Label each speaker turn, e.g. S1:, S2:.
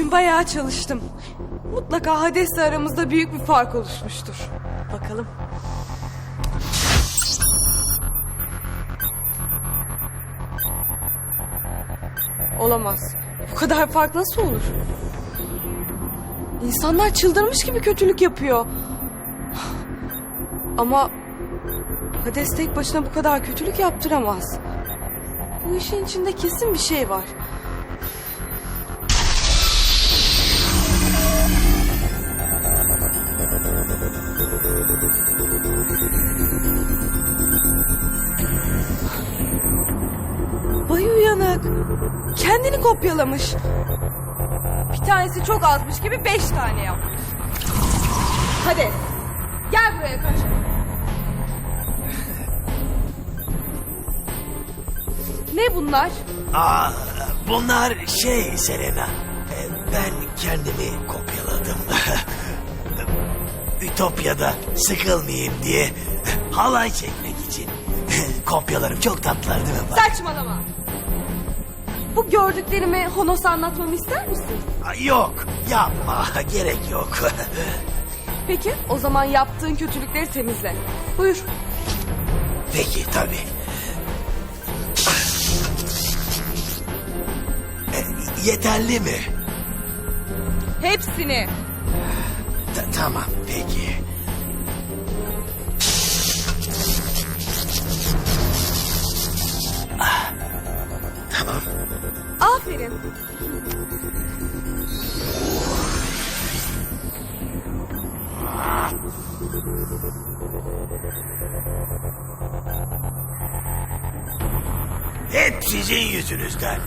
S1: Bugün bayağı çalıştım. Mutlaka Hades'le aramızda büyük bir fark oluşmuştur. Bakalım. Olamaz. Bu kadar fark nasıl olur? İnsanlar çıldırmış gibi kötülük yapıyor. Ama Hades tek başına bu kadar kötülük yaptıramaz. Bu işin içinde kesin bir şey var. Bay uyanık. Kendini kopyalamış. Bir tanesi çok azmış gibi beş tane yapmış. Hadi. Gel buraya kaç. Ne bunlar?
S2: Aa, bunlar şey Selena. e, Ben kendimi kopyaladım. Ütopya'da sıkılmayayım diye halay çekmek için. Kopyalarım çok tatlılar değil mi? Bak.
S1: Saçmalama. Bu gördüklerimi Honos'a anlatmamı ister misin?
S2: Aa, Yok yapma gerek yok.
S1: Peki o zaman yaptığın kötülükleri temizle. Buyur.
S2: Peki tabii. E, Yeterli mi?
S1: Hepsini.
S2: Ta- tamam peki. Ah, Tamam.
S1: Aferin.
S2: Hep sizin yüzünüzden.